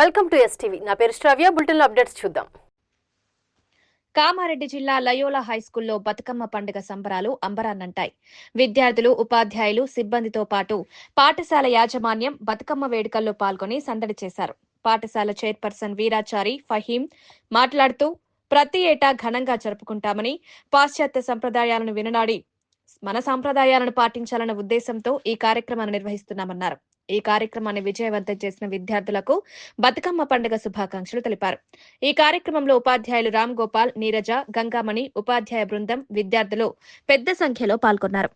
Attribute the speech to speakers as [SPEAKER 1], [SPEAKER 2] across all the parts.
[SPEAKER 1] Welcome to STV నా పేరు శ్రవ్య. Bulletin updates చూద్దాం.
[SPEAKER 2] కామారెడ్డి జిల్లా లయోలా హైస్కూల్లో బతుకమ్మ పండుగ సంబరాలు అంబరాన్నంటాయి. విద్యార్థులు ఉపాధ్యాయులు సిబ్బందితో పాటు పాఠశాల యాజమాన్యం బతుకమ్మ వేడుకల్లో పాల్గొని సందడి చేశారు. పాఠశాల చైర్పర్సన్ వీరాచారి ఫహీం మాట్లాడుతూ ప్రతి ఏటా ఘనంగా జరుపుకుంటామని పాశ్చాత్య సంప్రదాయాలను విననాడి మన సంప్రదాయాలను పాటించాలన్న ఉద్దేశంతో ఈ కార్యక్రమాన్ని నిర్వహిస్తున్నామన్నారు. ఈ కార్యక్రమాన్ని విజయవంతం చేసిన విద్యార్థులకు బతుకమ్మ పండుగ శుభాకాంక్షలు తెలిపారు. ఈ కార్యక్రమంలో ఉపాధ్యాయులు రామ్ గోపాల్ నీరజ గంగామణి ఉపాధ్యాయ బృందం విద్యార్థులు పెద్ద సంఖ్యలో పాల్గొన్నారు.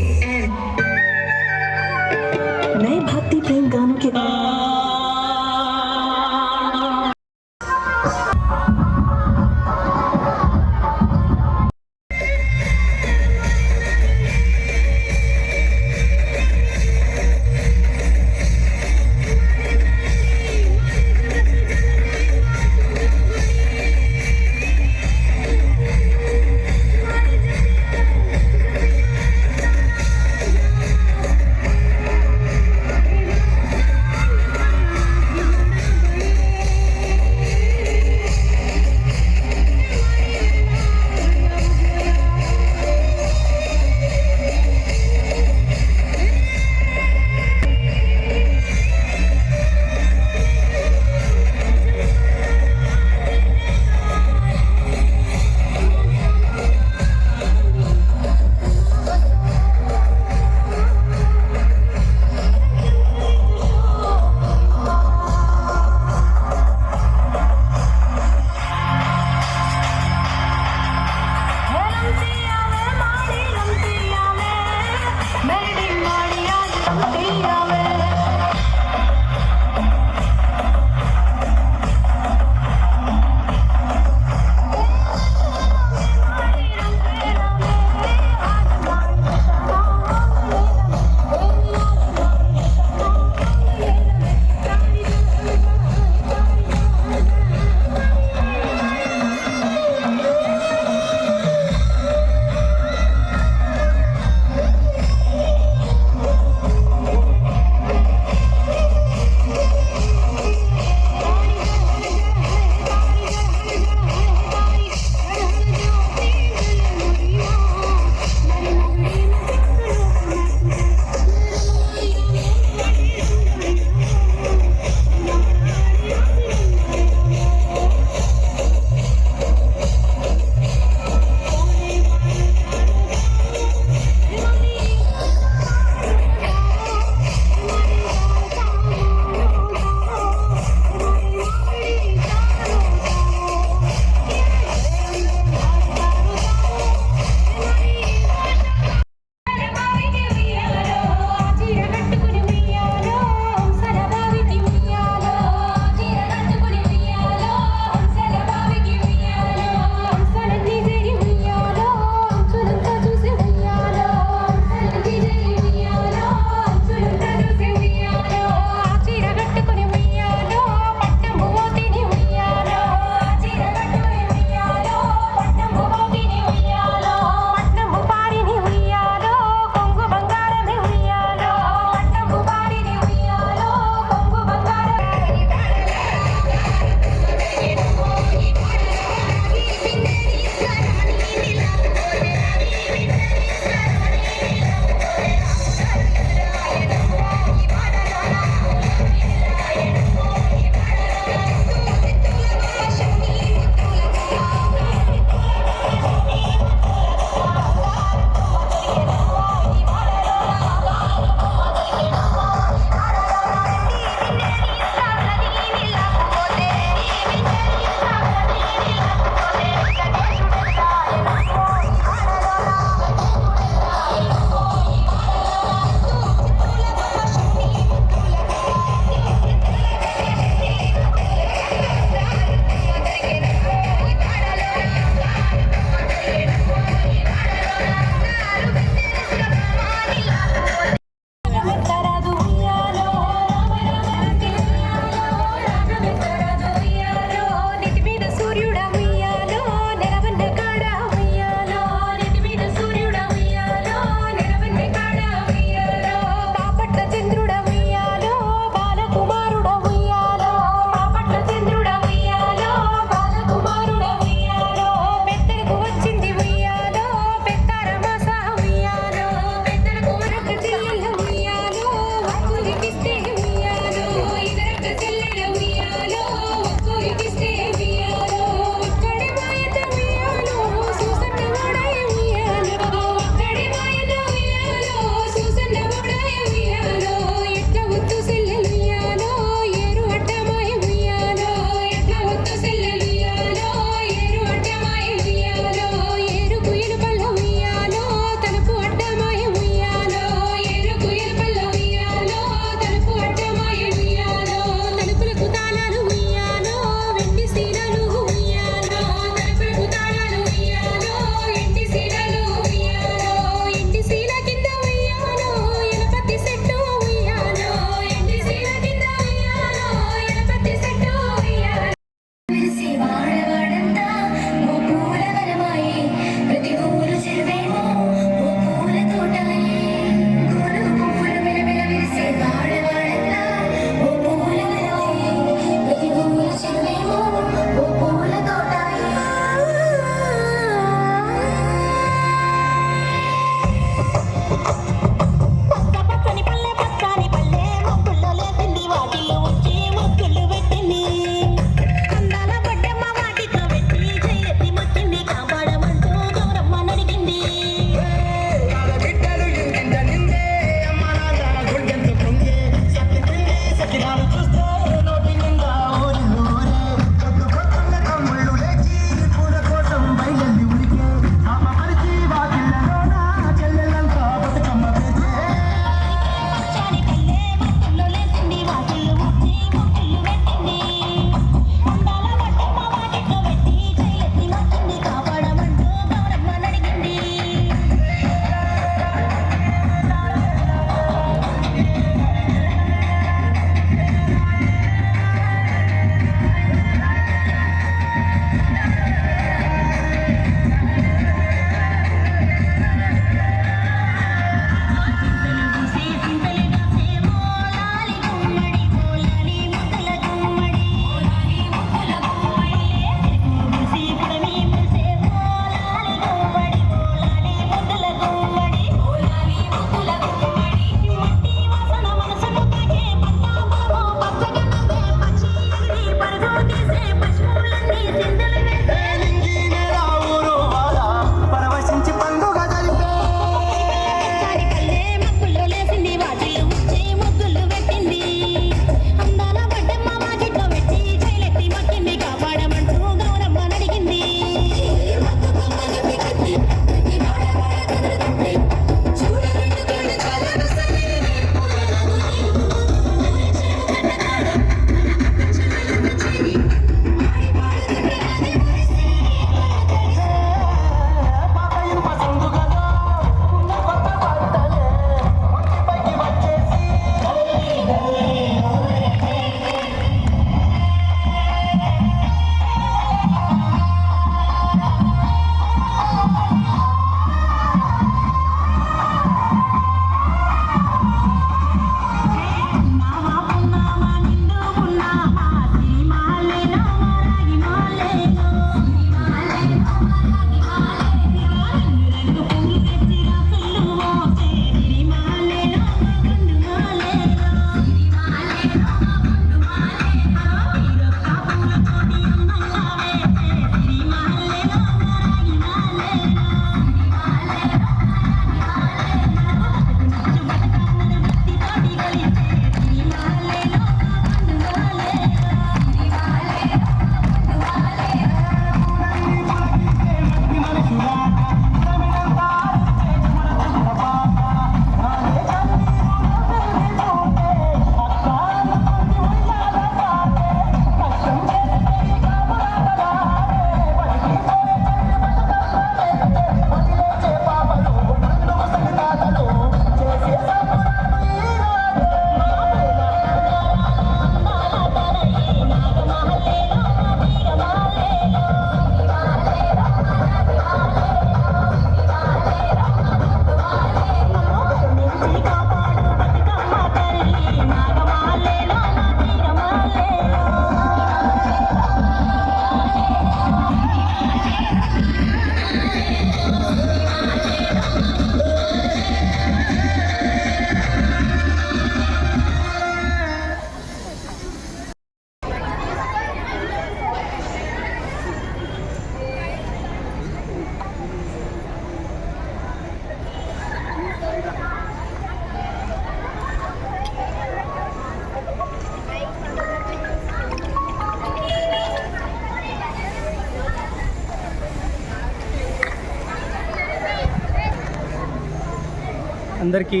[SPEAKER 3] అందరికీ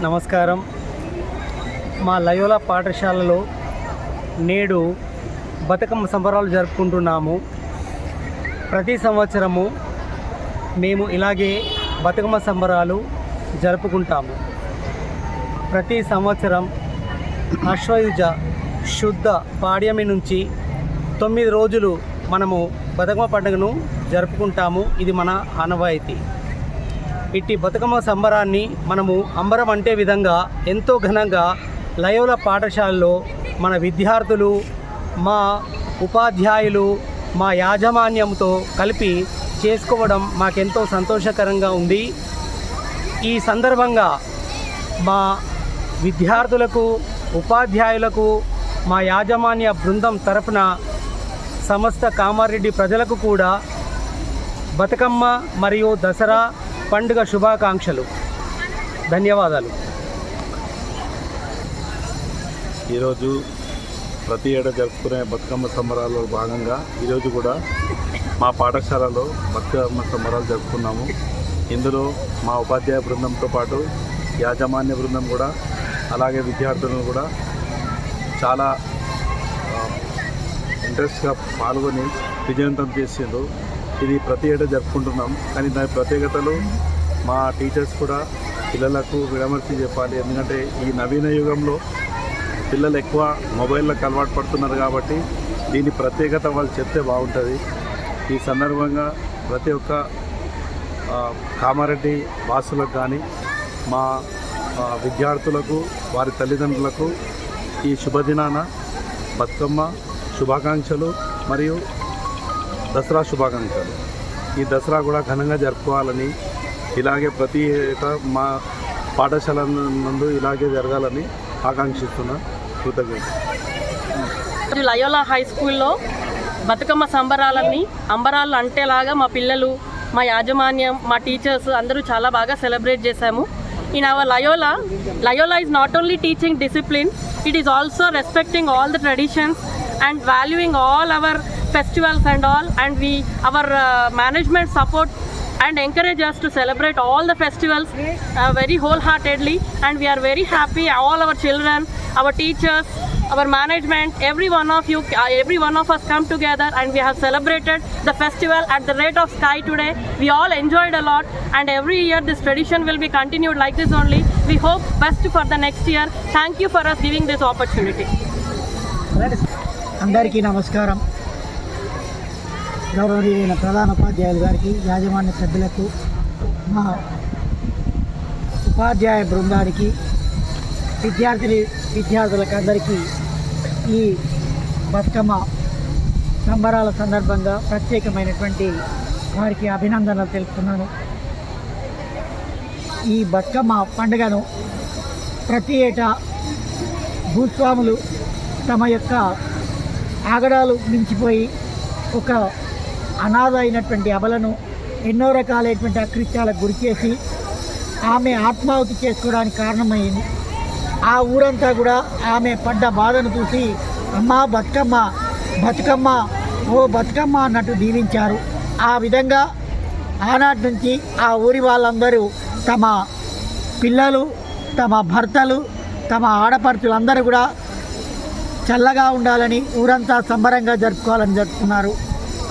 [SPEAKER 3] నమస్కారం. మా లయోలా పాఠశాలలో నేడు బతుకమ్మ సంబరాలు జరుపుకుంటున్నాము. ప్రతి సంవత్సరము మేము ఇలాగే బతుకమ్మ సంబరాలు జరుపుకుంటాము. ప్రతి సంవత్సరం అశ్వయుజ శుద్ధ పాడ్యమి నుంచి తొమ్మిది రోజులు మనము బతుకమ్మ పండుగను జరుపుకుంటాము. ఇది మన ఆనవాయితీ. ఇట్టి బతుకమ్మ సంబరాన్ని మనము అంబరం అంటే విధంగా ఎంతో ఘనంగా లయోల పాఠశాలలో మన విద్యార్థులు మా ఉపాధ్యాయులు మా యాజమాన్యంతో కలిపి చేసుకోవడం మాకెంతో సంతోషకరంగా ఉంది. ఈ సందర్భంగా మా విద్యార్థులకు ఉపాధ్యాయులకు మా యాజమాన్య బృందం తరఫున సమస్త కామారెడ్డి ప్రజలకు కూడా బతుకమ్మ మరియు దసరా పండుగ శుభాకాంక్షలు. ధన్యవాదాలు.
[SPEAKER 4] ఈరోజు ప్రతి ఏడా జరుపుకునే బతుకమ్మ సంబరాల్లో భాగంగా ఈరోజు కూడా మా పాఠశాలలో బతుకమ్మ సంబరాలు జరుపుకున్నాము. ఇందులో మా ఉపాధ్యాయ బృందంతో పాటు యాజమాన్య బృందం కూడా అలాగే విద్యార్థులను కూడా చాలా ఇంట్రెస్ట్గా పాల్గొని విజయవంతం చేసిండ్రు. ఇది ప్రతి ఏటా జరుపుకుంటున్నాం కానీ దాని ప్రత్యేకతలు మా టీచర్స్ కూడా పిల్లలకు విడమర్చి చెప్పాలి. ఎందుకంటే ఈ నవీన యుగంలో పిల్లలు ఎక్కువ మొబైల్లకు అలవాటు పడుతున్నారు కాబట్టి దీని ప్రత్యేకత వాళ్ళు చెప్తే బాగుంటుంది. ఈ సందర్భంగా ప్రతి ఒక్క కామారెడ్డి వాసులకు కానీ మా విద్యార్థులకు వారి తల్లిదండ్రులకు ఈ శుభదినాన బతుకమ్మ శుభాకాంక్షలు. మరియు దసరా శుభాకాంక్షలు. ఈ దసరా కూడా ఘనంగా జరుపుకోవాలని ఇలాగే ప్రతి ఏటా మా పాఠశాల నందు ఇలాగే జరగాలని ఆకాంక్షిస్తున్నా. కృతజ్ఞత
[SPEAKER 5] లయోలా హై స్కూల్లో బతుకమ్మ సంబరాలన్నీ అంబరాలు అంటేలాగా మా పిల్లలు మా యాజమాన్యం మా టీచర్స్ అందరూ చాలా బాగా సెలబ్రేట్ చేశాము. In our Loyola Loyola is not only teaching discipline it is also respecting all the traditions and valuing all our festivals and all and we our uh, management support and encourage us to celebrate all the festivals uh, very wholeheartedly and we are very happy all our children our teachers our management every one of you uh, every one of us come together and we have celebrated the festival at the rate of sky today we all enjoyed a lot and every year this tradition will be continued like this only we hope best for the next year thank you for us giving this opportunity
[SPEAKER 6] అందరికీ నమస్కారం గౌరవనీయులైన ప్రధాన ఉపాధ్యాయులు గారికి యాజమాన్య సభ్యులకు మా ఉపాధ్యాయ బృందానికి విద్యార్థిని విద్యార్థులకు అందరికీ ఈ బతుకమ్మ సంబరాల సందర్భంగా ప్రత్యేకమైనటువంటి వారికి అభినందనలు తెలుపుతున్నాను. ఈ బతుకమ్మ పండుగను ప్రతి ఏటా భూస్వాములు తమ యొక్క ఆగడాలు మించిపోయి ఒక అనాథ అయినటువంటి అబలను ఎన్నో రకాలైనటువంటి అకృత్యాలకు గురి చేసి ఆమె ఆత్మాహుతి చేసుకోవడానికి కారణమైంది. ఆ ఊరంతా కూడా ఆమె పడ్డ బాధను చూసి అమ్మ బతుకమ్మ బతుకమ్మ ఓ బతుకమ్మ అన్నట్టు దీవించారు. ఆ విధంగా ఆనాటి నుంచి ఆ ఊరి వాళ్ళందరూ తమ పిల్లలు తమ భర్తలు తమ ఆడపడుచులందరూ కూడా చల్లగా ఉండాలని ఊరంతా సంబరంగా జరుపుకోవాలని జరుపుకున్నారు.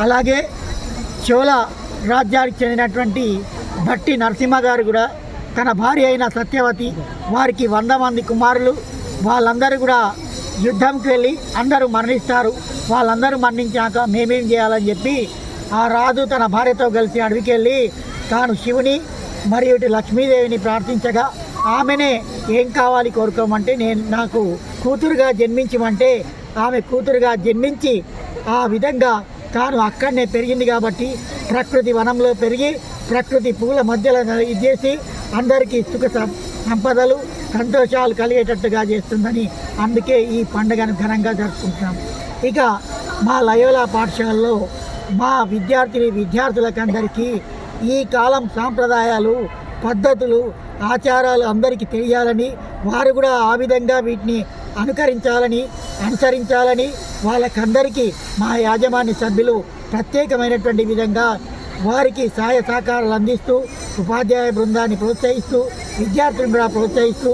[SPEAKER 6] అలాగే చోళ రాజ్యానికి చెందినటువంటి భట్టి నరసింహ గారు కూడా తన భార్య అయిన సత్యవతి వారికి వంద మంది కుమారులు. వాళ్ళందరూ కూడా యుద్ధంకి వెళ్ళి అందరూ మరణిస్తారు. వాళ్ళందరూ మరణించాక మేమేం చేయాలని చెప్పి ఆ రాజు తన భార్యతో కలిసి అడవికి వెళ్ళి తాను శివుని మరియు ఇటు లక్ష్మీదేవిని ప్రార్థించగా ఆమెనే ఏం కావాలి కోరుకోమంటే నేను నాకు కూతురుగా జన్మించమంటే ఆమె కూతురుగా జన్మించి ఆ విధంగా తాను అక్కడనే పెరిగింది కాబట్టి ప్రకృతి వనంలో పెరిగి ప్రకృతి పూల మధ్యలో చేసి అందరికీ సుఖ సం- సంపదలు సంతోషాలు కలిగేటట్టుగా చేస్తుందని అందుకే ఈ పండుగను ఘనంగా జరుపుకుంటున్నాం. ఇక మా లయోలా పాఠశాలలో మా విద్యార్థిని విద్యార్థులకందరికీ ఈ కాలం సాంప్రదాయాలు పద్ధతులు ఆచారాలు అందరికీ తెలియాలని వారు కూడా ఆ విధంగా వీటిని అనుకరించాలని అనుసరించాలని వాళ్ళకందరికీ మా యాజమాన్య సభ్యులు ప్రత్యేకమైనటువంటి విధంగా వారికి సహాయ సహకారాలు అందిస్తూ ఉపాధ్యాయ బృందాన్ని ప్రోత్సహిస్తూ విద్యార్థులను కూడా ప్రోత్సహిస్తూ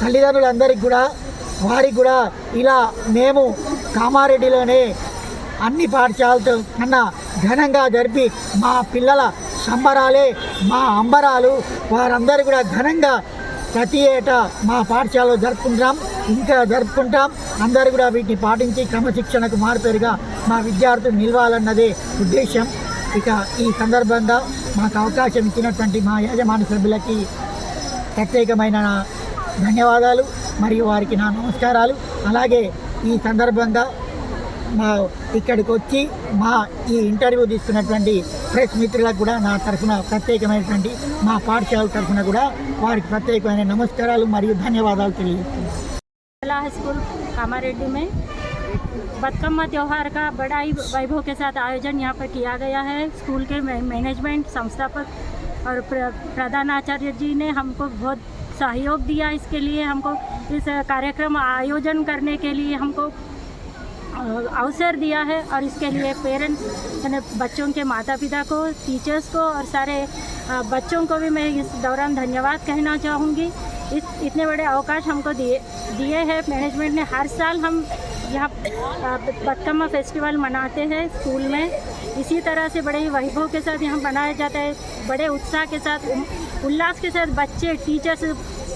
[SPEAKER 6] తల్లిదండ్రులందరికీ కూడా వారికి కూడా ఇలా మేము కామారెడ్డిలోనే అన్ని పాఠశాలతో కన్నా ఘనంగా జరిపి మా పిల్లల సంబరాలే మా అంబరాలు వారందరూ కూడా ఘనంగా ప్రతి ఏటా మా పాఠశాలలో జరుపుకుంటాం ఇంకా జరుపుకుంటాం. అందరూ కూడా వీటిని పాటించి క్రమశిక్షణకు మారుపేరుగా మా విద్యార్థులు నిలవాలన్నదే ఉద్దేశం ఇక ఈ సందర్భంగా మాకు అవకాశం ఇచ్చినటువంటి మా యాజమాన్య సభ్యులకి ప్రత్యేకమైన ధన్యవాదాలు మరియు వారికి నా నమస్కారాలు. అలాగే ఈ సందర్భంగా మా ఇక్కడికి వచ్చి మా ఈ ఇంటర్వ్యూ తీసుకున్నటువంటి ప్రెస్ మిత్రులకు కూడా నా తరఫున ప్రత్యేకమైనటువంటి మా పాఠశాల తరఫున కూడా వారికి ప్రత్యేకమైన నమస్కారాలు మరియు ధన్యవాదాలు తెలియజేస్తున్నాను
[SPEAKER 7] जिला हाई स्कूल कामारेड्डी में बतकम्मा त्यौहार का बड़ा ही वैभव के साथ आयोजन यहाँ पर किया गया है स्कूल के मै- मैनेजमेंट संस्थापक और प्र, प्रधानाचार्य जी ने हमको बहुत सहयोग दिया इसके लिए हमको इस कार्यक्रम आयोजन करने के लिए हमको अ, अवसर दिया है और इसके लिए पेरेंट्स यानी बच्चों के माता पिता को, टीचर्स को और सारे बच्चों को भी मैं इस दौरान धन्यवाद कहना चाहूँगी। इस इतने बड़े अवकाश हमको दिए दिए हैं। मैनेजमेंट ने हर साल हम यहाँ बतकम्मा फेस्टिवल मनाते हैं स्कूल में। इसी तरह से बड़े ही वैभव के साथ यहाँ मनाया जाता है। बड़े उत्साह के साथ उल्लास के साथ बच्चे, टीचर्स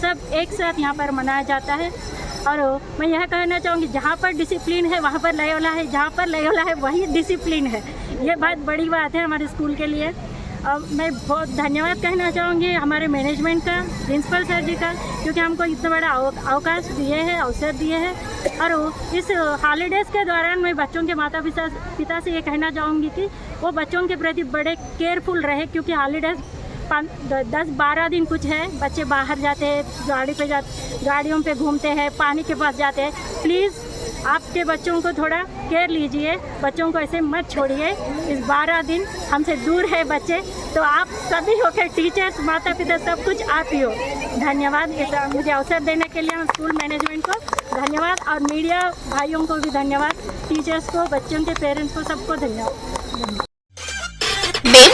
[SPEAKER 7] सब एक साथ यहाँ पर मनाया जाता है। और मैं यह कहना चाहूँगी, जहाँ पर डिसिप्लिन है, वहाँ पर लयोला है, जहाँ पर लयोला है, वही डिसिप्लिन है। ये बहुत बड़ी बात है हमारे स्कूल के लिए। और मैं बहुत धन्यवाद कहना चाहूँगी हमारे मैनेजमेंट का प्रिंसिपल सर जी का, क्योंकि हमको इतना बड़ा अव- अवकाश दिए हैं, अवसर दिए हैं। और इस हॉलीडेज़ के दौरान मैं बच्चों के माता पिता पिता से ये कहना चाहूँगी कि वो बच्चों के प्रति बड़े केयरफुल रहे, क्योंकि हॉलीडेज़ दस, बारह दिन कुछ है। बच्चे बाहर जाते हैं, गाड़ी पे जा, गाड़ियों पे घूमते हैं, पानी के पास जाते हैं। प्लीज़, आपके बच्चों को थोड़ा केयर लीजिए। बच्चों को ऐसे मत छोड़िए। इस बारह दिन हमसे दूर है बच्चे तो आप सभी हो के टीचर्स माता पिता सब कुछ आप ही हो। धन्यवाद। मुझे अवसर देने के लिए स्कूल मैनेजमेंट को धन्यवाद, और मीडिया भाइयों को भी धन्यवाद, टीचर्स को, बच्चों के पेरेंट्स को, सबको धन्यवाद।